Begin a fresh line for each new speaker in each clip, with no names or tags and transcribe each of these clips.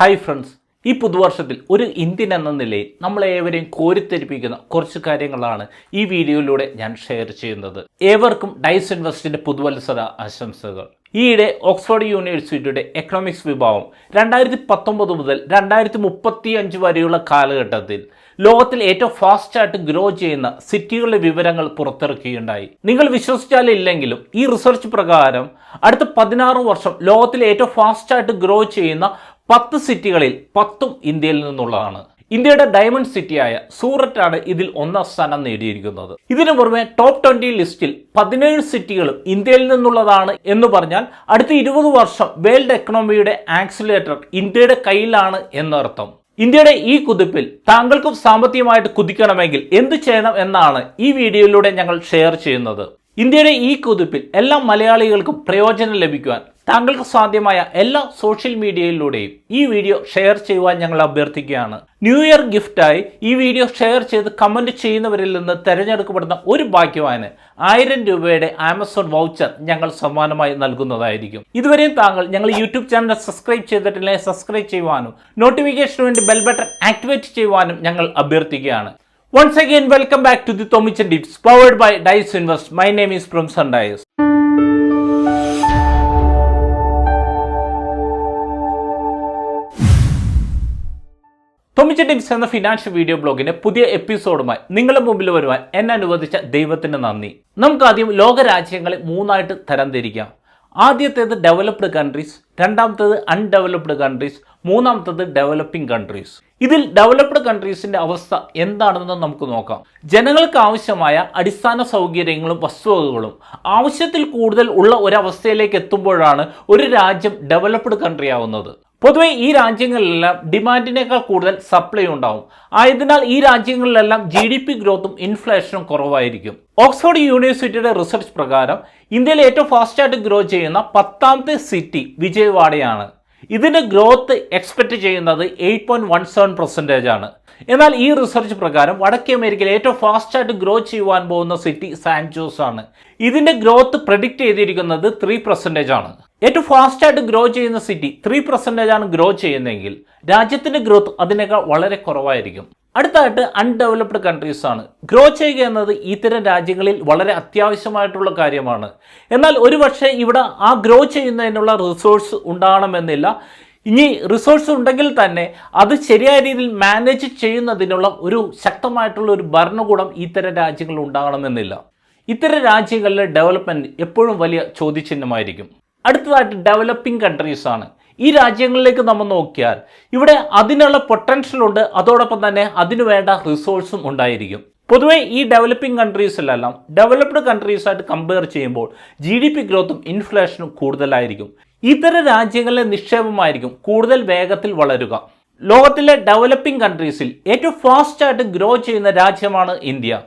Hi friends ഈ പുതുവർഷത്തിൽ ഒരു Indian എന്ന നിലയിൽ നമ്മളേവരെയും കോരിത്തെരിപ്പിക്കുന്ന കുറച്ച് കാര്യങ്ങളാണ് ഈ വീഡിയോയിലൂടെ ഞാൻ ഷെയർ ചെയ്യുന്നത്. ഏവർക്കും ഡൈസ് ഇൻവെസ്റ്റിന്റെ പുതുവത്സര ആശംസകൾ. ഈയിടെ ഓക്സ്ഫോർഡ് യൂണിവേഴ്സിറ്റിയുടെ എക്കണോമിക്സ് വിഭാഗം രണ്ടായിരത്തി പത്തൊമ്പത് മുതൽ രണ്ടായിരത്തി മുപ്പത്തി അഞ്ച് വരെയുള്ള കാലഘട്ടത്തിൽ ലോകത്തിൽ ഏറ്റവും ഫാസ്റ്റായിട്ട് ഗ്രോ ചെയ്യുന്ന സിറ്റികളുടെ വിവരങ്ങൾ പുറത്തിറക്കുകയുണ്ടായി. നിങ്ങൾ വിശ്വസിച്ചാലില്ലെങ്കിലും ഈ റിസർച്ച് പ്രകാരം അടുത്ത പതിനാറ് വർഷം ലോകത്തിൽ ഏറ്റവും ഫാസ്റ്റായിട്ട് ഗ്രോ ചെയ്യുന്ന പത്ത് സിറ്റികളിൽ പത്തും ഇന്ത്യയിൽ നിന്നുള്ളതാണ്. ഇന്ത്യയുടെ ഡയമണ്ട് സിറ്റിയായ സൂററ്റാണ് ഇതിൽ ഒന്നാം സ്ഥാനം നേടിയിരിക്കുന്നത്. ഇതിനു പുറമെ ടോപ്പ് ട്വന്റി ലിസ്റ്റിൽ പതിനേഴ് സിറ്റികളും ഇന്ത്യയിൽ നിന്നുള്ളതാണ് എന്ന് പറഞ്ഞാൽ അടുത്ത ഇരുപത് വർഷം വേൾഡ് എക്കണോമിയുടെ ആക്സിലേറ്റർ ഇന്ത്യയുടെ കയ്യിലാണ് എന്നർത്ഥം. ഇന്ത്യയുടെ ഈ കുതിപ്പിൽ താങ്കൾക്കും സാമ്പത്തികമായിട്ട് കുതിക്കണമെങ്കിൽ എന്ത് ചെയ്യണം എന്നാണ് ഈ വീഡിയോയിലൂടെ ഞങ്ങൾ ഷെയർ ചെയ്യുന്നത്. ഇന്ത്യയുടെ ഈ കുതിപ്പിൽ എല്ലാ മലയാളികൾക്കും പ്രയോജനം ലഭിക്കുവാൻ താങ്കൾക്ക് സാധ്യമായ എല്ലാ സോഷ്യൽ മീഡിയയിലൂടെയും ഈ വീഡിയോ ഷെയർ ചെയ്യുവാൻ ഞങ്ങൾ അഭ്യർത്ഥിക്കുകയാണ് ന്യൂ ഇയർ ഗിഫ്റ്റായി ഈ വീഡിയോ ഷെയർ ചെയ്ത് കമന്റ് ചെയ്യുന്നവരിൽ നിന്ന് തിരഞ്ഞെടുക്കപ്പെടുന്ന ഒരു ഭാഗ്യവാന് ആയിരം രൂപയുടെ ആമസോൺ വൗച്ചർ ഞങ്ങൾ സമ്മാനമായി നൽകുന്നതായിരിക്കും ഇതുവരെയും താങ്കൾ ഞങ്ങൾ യൂട്യൂബ് ചാനൽ സബ്സ്ക്രൈബ് ചെയ്തിട്ടില്ലെങ്കിൽ സബ്സ്ക്രൈബ് ചെയ്യുവാനും നോട്ടിഫിക്കേഷന് വേണ്ടി ബെൽ ബട്ടൺ ആക്ടിവേറ്റ് ചെയ്യുവാനും ഞങ്ങൾ അഭ്യർത്ഥിക്കുകയാണ് Once again, welcome back to the Tomichan Tips powered by Dice Invest. My name is Pramsan Sandayas. ടൊമിച്ച ടിപ്സ് എന്ന ഫിനാൻഷ്യൽ വീഡിയോ ബ്ലോഗിന്റെ പുതിയ എപ്പിസോഡുമായി നിങ്ങളുടെ മുമ്പിൽ വരുവാൻ എന്നെ അനുവദിച്ച ദൈവത്തിന് നന്ദി. നമുക്ക് ആദ്യം ലോകരാജ്യങ്ങളെ മൂന്നായിട്ട് തരംതിരിക്കാം. ആദ്യത്തേത് ഡെവലപ്ഡ് കൺട്രീസ് രണ്ടാമത്തേത് അൺഡെവലപ്ഡ് കൺട്രീസ് മൂന്നാമത്തേത് ഡെവലപ്പിംഗ് കൺട്രീസ് ഇതിൽ ഡെവലപ്ഡ് കൺട്രീസിന്റെ അവസ്ഥ എന്താണെന്ന് നമുക്ക് നോക്കാം. ജനങ്ങൾക്ക് ആവശ്യമായ അടിസ്ഥാന സൗകര്യങ്ങളും വസ്തുവകകളും ആവശ്യത്തിൽ കൂടുതൽ ഉള്ള ഒരവസ്ഥയിലേക്ക് എത്തുമ്പോഴാണ് ഒരു രാജ്യം ഡെവലപ്ഡ് കൺട്രി ആവുന്നത്. പൊതുവെ ഈ രാജ്യങ്ങളിലെല്ലാം ഡിമാൻഡിനേക്കാൾ കൂടുതൽ സപ്ലൈ ഉണ്ടാവും. ആയതിനാൽ ഈ രാജ്യങ്ങളിലെല്ലാം ജി ഡി പി ഗ്രോത്തും ഇൻഫ്ലേഷനും കുറവായിരിക്കും. ഓക്സ്ഫോർഡ് യൂണിവേഴ്സിറ്റിയുടെ റിസർച്ച് പ്രകാരം ഇന്ത്യയിൽ ഏറ്റവും ഫാസ്റ്റായിട്ട് ഗ്രോ ചെയ്യുന്ന പത്താമത്തെ സിറ്റി വിജയവാഡയാണ്. ഇതിന്റെ ഗ്രോത്ത് എക്സ്പെക്ട് ചെയ്യുന്നത് eight point one seven percentage ആണ്. എന്നാൽ ഈ റിസർച്ച് പ്രകാരം വടക്കേ അമേരിക്കയിൽ ഏറ്റവും ഫാസ്റ്റായിട്ട് ഗ്രോ ചെയ്യുവാൻ പോകുന്ന സിറ്റി സാൻജോസ് ആണ്. ഇതിന്റെ ഗ്രോത്ത് പ്രഡിക്റ്റ് ചെയ്തിരിക്കുന്നത് ത്രീ പെർസെന്റേജ് ആണ്. ഏറ്റവും ഫാസ്റ്റായിട്ട് ഗ്രോ ചെയ്യുന്ന സിറ്റി ത്രീ പെർസെന്റേജ് ആണ് ഗ്രോ ചെയ്യുന്നതെങ്കിൽ രാജ്യത്തിന്റെ ഗ്രോത്ത് അതിനേക്കാൾ വളരെ കുറവായിരിക്കും. അടുത്തായിട്ട് അൺഡെവലപ്ഡ് കൺട്രീസ് ആണ്. ഗ്രോ ചെയ്യുക എന്നത് ഇത്തരം രാജ്യങ്ങളിൽ വളരെ അത്യാവശ്യമായിട്ടുള്ള കാര്യമാണ്. എന്നാൽ ഒരുപക്ഷെ ഇവിടെ ആ ഗ്രോ ചെയ്യുന്നതിനുള്ള റിസോഴ്സ് ഉണ്ടാകണമെന്നില്ല. ഇനി റിസോഴ്സ് ഉണ്ടെങ്കിൽ തന്നെ അത് ശരിയായ രീതിയിൽ മാനേജ് ചെയ്യുന്നതിനുള്ള ഒരു ശക്തമായിട്ടുള്ള ഒരു ഭരണകൂടം ഇത്തരം രാജ്യങ്ങളിൽ ഉണ്ടാകണമെന്നില്ല. ഇത്തരം രാജ്യങ്ങളിലെ ഡെവലപ്മെന്റ് എപ്പോഴും വലിയ ചോദ്യചിഹ്നമായിരിക്കും. അടുത്തതായിട്ട് ഡെവലപ്പിംഗ് കൺട്രീസ് ആണ്. ഈ രാജ്യങ്ങളിലേക്ക് നമ്മൾ നോക്കിയാൽ ഇവിടെ അതിനുള്ള പൊട്ടൻഷ്യൽ ഉണ്ട്. അതോടൊപ്പം തന്നെ അതിനു വേണ്ട റിസോഴ്സും ഉണ്ടായിരിക്കും. പൊതുവെ ഈ ഡെവലപ്പിംഗ് കൺട്രീസിലെല്ലാം ഡെവലപ്ഡ് കൺട്രീസായിട്ട് കമ്പയർ ചെയ്യുമ്പോൾ ജി ഡി പി ഗ്രോത്തും ഇൻഫ്ലേഷനും കൂടുതലായിരിക്കും. ഇതര രാജ്യങ്ങളിലെ നിക്ഷേപമായിരിക്കും കൂടുതൽ വേഗത്തിൽ വളരുക. ലോകത്തിലെ ഡെവലപ്പിംഗ് കൺട്രീസിൽ ഏറ്റവും ഫാസ്റ്റായിട്ട് ഗ്രോ ചെയ്യുന്ന രാജ്യമാണ് ഇന്ത്യ.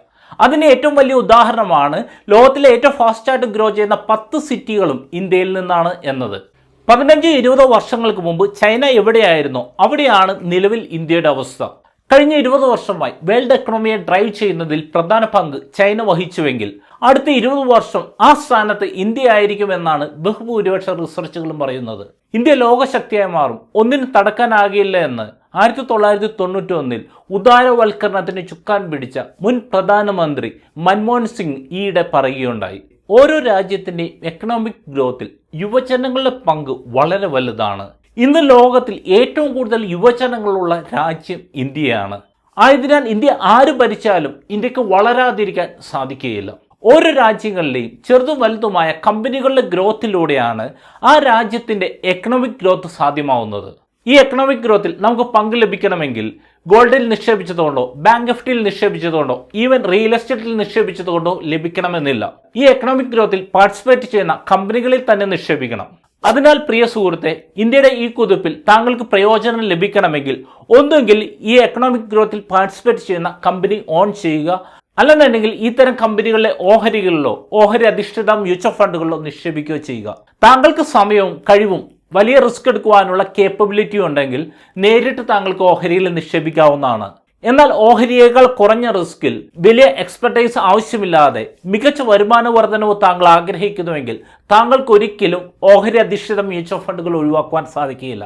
അതിന് ഏറ്റവും വലിയ ഉദാഹരണമാണ് ലോകത്തിലെ ഏറ്റവും ഫാസ്റ്റായിട്ട് ഗ്രോ ചെയ്യുന്ന പത്ത് സിറ്റികളും ഇന്ത്യയിൽ നിന്നാണ് എന്നത്. പതിനഞ്ച് ഇരുപതോ വർഷങ്ങൾക്ക് മുമ്പ് ചൈന എവിടെയായിരുന്നോ? അവിടെയാണ് നിലവിൽ ഇന്ത്യയുടെ അവസ്ഥ. കഴിഞ്ഞ ഇരുപത് വർഷമായി വേൾഡ് എക്കണോമിയെ ഡ്രൈവ് ചെയ്യുന്നതിൽ പ്രധാന പങ്ക് ചൈന വഹിച്ചുവെങ്കിൽ അടുത്ത ഇരുപത് വർഷം ആ സ്ഥാനത്ത് ഇന്ത്യ ആയിരിക്കുമെന്നാണ് ബഹുഭൂരിപക്ഷ റിസർച്ചുകളും പറയുന്നത്. ഇന്ത്യ ലോകശക്തിയായി മാറും. ഒന്നിനും തടക്കാനാകില്ല എന്ന് ആയിരത്തി തൊള്ളായിരത്തി തൊണ്ണൂറ്റി ഒന്നിൽ ഉദാരവൽക്കരണത്തിന് ചുക്കാൻ പിടിച്ച മുൻ പ്രധാനമന്ത്രി മൻമോഹൻ സിംഗ് ഈയിടെ പറയുകയുണ്ടായി. ഓരോ രാജ്യത്തിന്റെയും എക്കണോമിക് ഗ്രോത്തിൽ യുവജനങ്ങളുടെ പങ്ക് വളരെ വലുതാണ്. ഇന്ന് ലോകത്തിൽ ഏറ്റവും കൂടുതൽ യുവജനങ്ങളുള്ള രാജ്യം ഇന്ത്യയാണ്. ആയതിനാൽ ഇന്ത്യ ആര് ഭരിച്ചാലും ഇന്ത്യയ്ക്ക് വളരാതിരിക്കാൻ സാധിക്കുകയില്ല. ഓരോ രാജ്യങ്ങളിലെയും ചെറുതും വലുതുമായ കമ്പനികളുടെ ഗ്രോത്തിലൂടെയാണ് ആ രാജ്യത്തിന്റെ എക്കണോമിക് ഗ്രോത്ത് സാധ്യമാവുന്നത്. ഈ എക്കണോമിക് ഗ്രോത്തിൽ നമുക്ക് പങ്ക് ലഭിക്കണമെങ്കിൽ ഗോൾഡിൽ നിക്ഷേപിച്ചതുകൊണ്ടോ ബാങ്ക് എഫ്ഡിയിൽ നിക്ഷേപിച്ചതുകൊണ്ടോ ഈവൻ റിയൽ എസ്റ്റേറ്റിൽ നിക്ഷേപിച്ചതുകൊണ്ടോ ലഭിക്കണമെന്നില്ല. ഈ എക്കണോമിക് ഗ്രോത്തിൽ പാർട്ടിസിപ്പേറ്റ് ചെയ്യുന്ന കമ്പനികളിൽ തന്നെ നിക്ഷേപിക്കണം. അതിനാൽ പ്രിയ സുഹൃത്തെ ഇന്ത്യയുടെ ഈ കുതിപ്പിൽ താങ്കൾക്ക് പ്രയോജനം ലഭിക്കണമെങ്കിൽ ഒന്നുകിൽ ഈ എക്കണോമിക് ഗ്രോത്തിൽ പാർട്ടിസിപ്പേറ്റ് ചെയ്യുന്ന കമ്പനി ഓൺ ചെയ്യുക. അല്ലെന്നുണ്ടെങ്കിൽ ഇത്തരം കമ്പനികളിലെ ഓഹരികളിലോ ഓഹരി അധിഷ്ഠിത മ്യൂച്വൽ ഫണ്ടുകളിലോ നിക്ഷേപിക്കുകയോ ചെയ്യുക. താങ്കൾക്ക് സമയവും കഴിവും വലിയ റിസ്ക് എടുക്കുവാനുള്ള കേപ്പബിലിറ്റി ഉണ്ടെങ്കിൽ നേരിട്ട് താങ്കൾക്ക് ഓഹരിയിൽ നിക്ഷേപിക്കാവുന്നതാണ്. എന്നാൽ ഓഹരിയേക്കാൾ കുറഞ്ഞ റിസ്കിൽ വലിയ എക്സ്പെർട്ടൈസ് ആവശ്യമില്ലാതെ മികച്ച വരുമാന വർധനവ് താങ്കൾ ആഗ്രഹിക്കുന്നുവെങ്കിൽ താങ്കൾക്ക് ഒരിക്കലും ഓഹരി അധിഷ്ഠിത മ്യൂച്വൽ ഫണ്ടുകൾ ഒഴിവാക്കുവാൻ സാധിക്കുകയില്ല.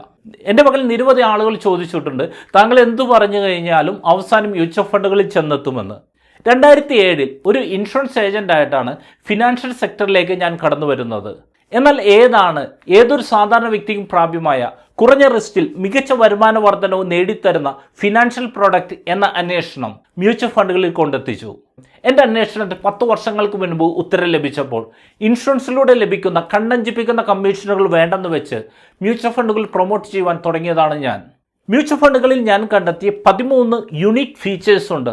എന്റെ പകൽ നിരവധി ആളുകൾ ചോദിച്ചിട്ടുണ്ട് താങ്കൾ എന്തു പറഞ്ഞു കഴിഞ്ഞാലും അവസാനം മ്യൂച്വൽ ഫണ്ടുകളിൽ ചെന്നെത്തുമെന്ന്. രണ്ടായിരത്തി ഏഴിൽ ഒരു ഇൻഷുറൻസ് ഏജന്റായിട്ടാണ് ഫിനാൻഷ്യൽ സെക്ടറിലേക്ക് ഞാൻ കടന്നു വരുന്നത് എന്നാൽ ഏതാണ്? ഏതൊരു സാധാരണ വ്യക്തിക്കും പ്രാപ്യമായ കുറഞ്ഞ റിസ്കിൽ മികച്ച വരുമാന വർധനവും നേടിത്തരുന്ന ഫിനാൻഷ്യൽ പ്രോഡക്റ്റ് എന്ന അന്വേഷണം മ്യൂച്വൽ ഫണ്ടുകളിൽ കൊണ്ടെത്തിച്ചു. എന്റെ അന്വേഷണത്തിൽ പത്ത് വർഷങ്ങൾക്ക് മുൻപ് ഉത്തരം ലഭിച്ചപ്പോൾ ഇൻഷുറൻസിലൂടെ ലഭിക്കുന്ന കണ്ണഞ്ചിപ്പിക്കുന്ന കമ്മീഷനുകൾ വേണ്ടെന്ന് വെച്ച് മ്യൂച്വൽ ഫണ്ടുകൾ പ്രൊമോട്ട് ചെയ്യുവാൻ തുടങ്ങിയതാണ് ഞാൻ. മ്യൂച്വൽ ഫണ്ടുകളിൽ ഞാൻ കണ്ടെത്തിയ പതിമൂന്ന് യുണീക്ക് ഫീച്ചേഴ്സ് ഉണ്ട്.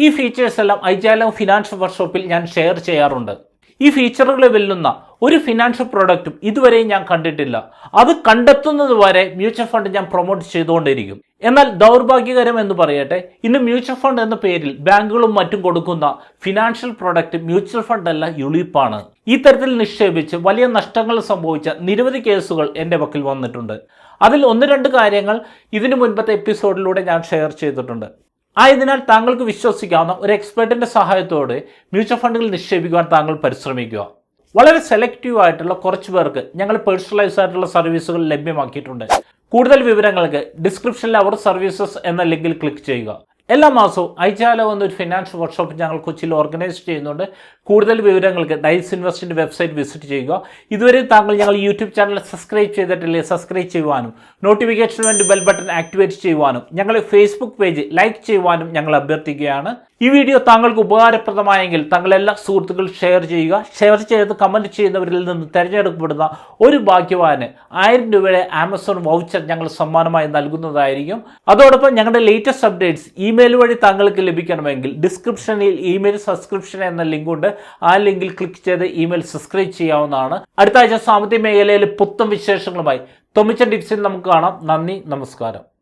ഈ ഫീച്ചേഴ്സ് എല്ലാം ഐജാലം ഫിനാൻഷ്യൽ വർക്ക്ഷോപ്പിൽ ഞാൻ ഷെയർ ചെയ്യാറുണ്ട്. ഈ ഫീച്ചറുകളെ വെല്ലുന്ന ഒരു ഫിനാൻഷ്യൽ പ്രോഡക്റ്റും ഇതുവരെയും ഞാൻ കണ്ടിട്ടില്ല. അത് കണ്ടെത്തുന്നത് വരെ മ്യൂച്വൽ ഫണ്ട് ഞാൻ പ്രൊമോട്ട് ചെയ്തുകൊണ്ടിരിക്കും. എന്നാൽ ദൗർഭാഗ്യകരം എന്ന് പറയട്ടെ ഇന്ന് മ്യൂച്വൽ ഫണ്ട് എന്ന പേരിൽ ബാങ്കുകളും മറ്റും കൊടുക്കുന്ന ഫിനാൻഷ്യൽ പ്രോഡക്റ്റ് മ്യൂച്വൽ ഫണ്ട് അല്ല യുളീപ്പാണ്. ഈ തരത്തിൽ നിക്ഷേപിച്ച് വലിയ നഷ്ടങ്ങൾ സംഭവിച്ച നിരവധി കേസുകൾ എന്റെ പക്കൽ വന്നിട്ടുണ്ട്. അതിൽ ഒന്ന് രണ്ട് കാര്യങ്ങൾ ഇതിനു മുൻപത്തെ എപ്പിസോഡിലൂടെ ഞാൻ ഷെയർ ചെയ്തിട്ടുണ്ട്. ആയതിനാൽ താങ്കൾക്ക് വിശ്വസിക്കാവുന്ന ഒരു എക്സ്പെർട്ടിന്റെ സഹായത്തോടെ മ്യൂച്വൽ ഫണ്ടുകൾ നിക്ഷേപിക്കുവാൻ താങ്കൾ പരിശ്രമിക്കുക. വളരെ സെലക്റ്റീവ് ആയിട്ടുള്ള കുറച്ച് പേർക്ക് ഞങ്ങൾ പേഴ്സണലൈസ് ആയിട്ടുള്ള സർവീസുകൾ ലഭ്യമാക്കിയിട്ടുണ്ട്. കൂടുതൽ വിവരങ്ങൾക്ക് ഡിസ്ക്രിപ്ഷനിൽ അവർ സർവീസസ് എന്ന ലിങ്കിൽ ക്ലിക്ക് ചെയ്യുക. എല്ലാ മാസവും ഐജാലോ എന്നൊരു ഫിനാൻഷ്യൽ വർക്ക്ഷോപ്പ് ഞങ്ങൾ കൊച്ചിയിൽ ഓർഗനൈസ് ചെയ്യുന്നുണ്ട്. കൂടുതൽ വിവരങ്ങൾക്ക് ഡൈസ് ഇൻവെസ്റ്റിന്റെ വെബ്സൈറ്റ് വിസിറ്റ് ചെയ്യുക. ഇതുവരെ താങ്കൾ ഞങ്ങൾ യൂട്യൂബ് ചാനൽ സബ്സ്ക്രൈബ് ചെയ്തിട്ടില്ലേ? സബ്സ്ക്രൈബ് ചെയ്യുവാനും നോട്ടിഫിക്കേഷൻ വേണ്ടി ബെൽ ബട്ടൺ ആക്ടിവേറ്റ് ചെയ്യുവാനും ഞങ്ങളെ ഫേസ്ബുക്ക് പേജ് ലൈക്ക് ചെയ്യുവാനും ഞങ്ങൾ അഭ്യർത്ഥിക്കുകയാണ്. ഈ വീഡിയോ താങ്കൾക്ക് ഉപകാരപ്രദമായെങ്കിൽ താങ്കൾ എല്ലാ സുഹൃത്തുക്കൾ ഷെയർ ചെയ്യുക. ഷെയർ ചെയ്ത് കമന്റ് ചെയ്യുന്നവരിൽ നിന്ന് തിരഞ്ഞെടുക്കപ്പെടുന്ന ഒരു ഭാഗ്യവാന് ആയിരം രൂപയുടെ ആമസോൺ വൗച്ചർ ഞങ്ങൾ സമ്മാനമായി നൽകുന്നതായിരിക്കും. അതോടൊപ്പം ഞങ്ങളുടെ ലേറ്റസ്റ്റ് അപ്ഡേറ്റ്സ് ഇമെയിൽ വഴി താങ്കൾക്ക് ലഭിക്കണമെങ്കിൽ ഡിസ്ക്രിപ്ഷനിൽ ഇമെയിൽ സബ്സ്ക്രിപ്ഷൻ എന്ന ലിങ്ക് ഉണ്ട്. ആ ലിങ്കിൽ ക്ലിക്ക് ചെയ്ത് ഇമെയിൽ സബ്സ്ക്രൈബ് ചെയ്യാവുന്നതാണ്. അടുത്ത ആഴ്ച സാമ്പത്തിക മേഖലയിൽ പുത്തം വിശേഷങ്ങളുമായി. തൊമിച്ച ടിപ്സിൽ നമുക്ക് കാണാം. നന്ദി നമസ്കാരം.